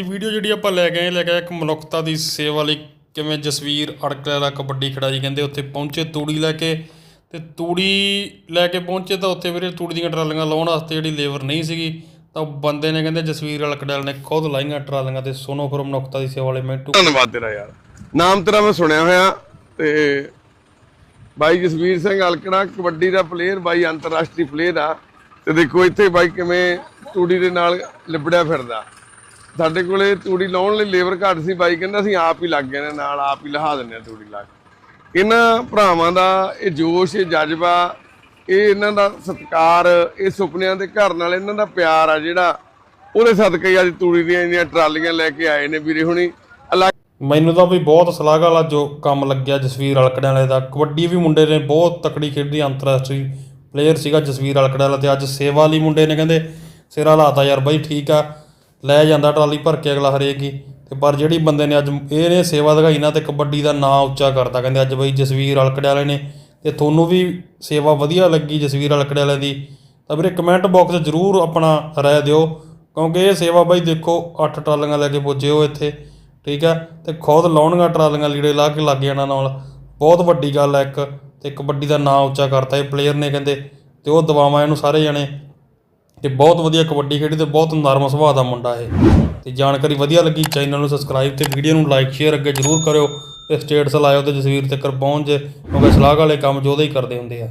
ਇਹ ਵੀਡੀਓ ਜਿਹੜੀ ਆਪਾਂ ਲੈ ਗਏ ਲੈ ਕੇ ਆਏ ਇੱਕ ਮਨੁੱਖਤਾ ਦੀ ਸੇਵਾ ਲਈ ਕਿਵੇਂ ਜਸਵੀਰ ਅੜਕਲੇ ਕਬੱਡੀ ਖਿਡਾਰੀ ਕਹਿੰਦੇ ਉੱਥੇ ਪਹੁੰਚੇ, ਤੂੜੀ ਲੈ ਕੇ, ਤੇ ਤੂੜੀ ਲੈ ਕੇ ਪਹੁੰਚੇ ਤਾਂ ਉੱਥੇ ਵੀਰੇ ਤੂੜੀ ਦੀਆਂ ਟਰਾਲੀਆਂ ਲਾਉਣ ਵਾਸਤੇ ਜਿਹੜੀ ਲੇਬਰ ਨਹੀਂ ਸੀਗੀ, ਤਾਂ ਉਹ ਬੰਦੇ ਨੇ ਕਹਿੰਦੇ ਜਸਵੀਰ ਅੜਕੜੈਲ ਨੇ ਖੁਦ ਲਾਈਆਂ ਟਰਾਲੀਆਂ ਤੇ ਸੋਨੋ ਫਿਰ ਮਨੁੱਖਤਾ ਦੀ ਸੇਵਾ ਵਾਲੇ ਮਿੰਟੂ। ਧੰਨਵਾਦ ਤੇਰਾ ਯਾਰ। ਨਾਮ ਤੇਰਾ ਮੈਂ ਸੁਣਿਆ ਹੋਇਆ, ਤੇ ਬਾਈ ਜਸਵੀਰ ਸਿੰਘ ਅਲਕੜਾ ਕਬੱਡੀ ਦਾ ਪਲੇਅਰ ਬਾਈ ਅੰਤਰਰਾਸ਼ਟਰੀ ਪਲੇਅਰ ਆ। ਤੇ ਦੇਖੋ ਇੱਥੇ ਬਾਈ ਕਿਵੇਂ ਤੂੜੀ ਦੇ ਨਾਲ ਲਿਬੜਿਆ ਫਿਰਦਾ। ਸਾਡੇ ਕੋਲੇ ਤੂੜੀ ਲਾਉਣ ਲਈ ਲੇਬਰ ਘੱਟ ਸੀ ਬਾਈ, ਕਹਿੰਦਾ ਅਸੀਂ ਆਪ ਹੀ ਲੱਗ ਗਏ ਨੇ, ਨਾਲ ਆਪ ਹੀ ਲਹਾ ਦਿੰਦੇ ਆ ਤੂੜੀ ਲਾ ਕੇ। ਇਹਨਾਂ ਭਰਾਵਾਂ ਦਾ ਇਹ ਜੋਸ਼, ਇਹ ਜਜ਼ਬਾ, ਇਹ ਇਹਨਾਂ ਦਾ ਸਤਿਕਾਰ, ਇਹ ਸੁਪਨਿਆਂ ਦੇ ਘਰ ਨਾਲ ਇਹਨਾਂ ਦਾ ਪਿਆਰ ਆ ਜਿਹੜਾ ਉਹਦੇ ਸਦਕੇ ਹੀ ਅੱਜ ਤੂੜੀ ਦੀਆਂ ਇੰਨੀਆਂ ਟਰਾਲੀਆਂ ਲੈ ਕੇ ਆਏ ਨੇ ਵੀਰੇ ਹੁਣੀ। ਅਲੱਗ ਮੈਨੂੰ ਤਾਂ ਵੀ ਬਹੁਤ ਸਲਾਹ ਵਾਲਾ ਜੋ ਕੰਮ ਲੱਗਿਆ ਜਸਵੀਰ ਅਲਕੜਿਆਂ ਵਾਲੇ ਦਾ। ਕਬੱਡੀ ਵੀ ਮੁੰਡੇ ਨੇ ਬਹੁਤ ਤਕੜੀ ਖੇਡੀ, ਅੰਤਰਰਾਸ਼ਟਰੀ ਪਲੇਅਰ ਸੀਗਾ ਜਸਵੀਰ ਅਲਕੜਿਆਂ ਵਾਲਾ ਤੇ ਅੱਜ ਸੇਵਾ ਲਈ ਮੁੰਡੇ ਨੇ ਕਹਿੰਦੇ ਸਿਰਾ ਲਾਤਾ ਯਾਰ ਬਾਈ ਠੀਕ ਆ। ਲੈ ਜਾਂਦਾ ਟਰਾਲੀ ਭਰ ਕੇ ਅਗਲਾ ਹਰੇਕ ਹੀ। ਤੇ ਪਰ ਜਿਹੜੀ ਬੰਦੇ ਨੇ ਅੱਜ ਇਹਨੇ ਸੇਵਾ ਦਿਖਾਈ ਨਾ ਤੇ ਕਬੱਡੀ ਦਾ ਨਾਂ ਉੱਚਾ ਕਰਤਾ। ਕਹਿੰਦੇ ਅੱਜ ਬਈ ਜਸਵੀਰ ਅਲਕੜੇ ਵਾਲੇ ਨੇ ਤੇ ਤੁਹਾਨੂੰ ਵੀ ਸੇਵਾ ਵਧੀਆ ਲੱਗੀ ਜਸਵੀਰ ਅਲਕੜੇ ਵਾਲੇ ਦੀ। ਤਾਂ ਵੀਰੇ ਕਮੈਂਟ ਬਾਕਸ 'ਚ ਜਰੂਰ ਆਪਣਾ ਰਾਏ ਦਿਓ, ਕਿਉਂਕਿ ਇਹ ਸੇਵਾ ਬਾਈ ਦੇਖੋ 8 ਟਰਾਲੀਆਂ ਲੈ ਕੇ ਪੁੱਜੇ ਹੋ ਇੱਥੇ, ਠੀਕ ਹੈ ਤੇ ਖੁਦ ਲਾਉਣੀਆਂ ਟਰਾਲੀਆਂ ਲੀੜੇ ਲਾ ਕੇ ਲੱਗ ਜਾਣਾ ਨਾਲ। ਬਹੁਤ ਵੱਡੀ ਗੱਲ ਹੈ ਇੱਕ, ਤੇ ਕਬੱਡੀ ਦਾ ਨਾਂ ਉੱਚਾ ਕਰਤਾ। ਇਹ ਪਲੇਅਰ ਨੇ ਕਹਿੰਦੇ, ਤੇ ਉਹ ਦਵਾਵਾਂ ਇਹਨੂੰ ਸਾਰੇ ਜਣੇ। ਤੇ ਬਹੁਤ ਵਧੀਆ ਕਬੱਡੀ ਖੇਡੀ ਤੇ ਬਹੁਤ ਨਰਮ ਸੁਭਾਅ ਦਾ ਮੁੰਡਾ ਇਹ। ਤੇ ਜਾਣਕਾਰੀ ਵਧੀਆ ਲੱਗੀ ਚੈਨਲ ਨੂੰ ਸਬਸਕ੍ਰਾਈਬ ਤੇ ਵੀਡੀਓ ਨੂੰ ਲਾਈਕ ਸ਼ੇਅਰ ਅੱਗੇ ਜਰੂਰ ਕਰਿਓ ਤੇ ਸਟੇਟਸ ਲਾਇਓ ਤੇ ਜਸਵੀਰ ਤੱਕ ਪਹੁੰਚ ਜੇ, ਕਿਉਂਕਿ ਸਲਾਹ ਵਾਲੇ ਕੰਮ ਜੋਦੇ ਹੀ ਕਰਦੇ ਹੁੰਦੇ ਆ।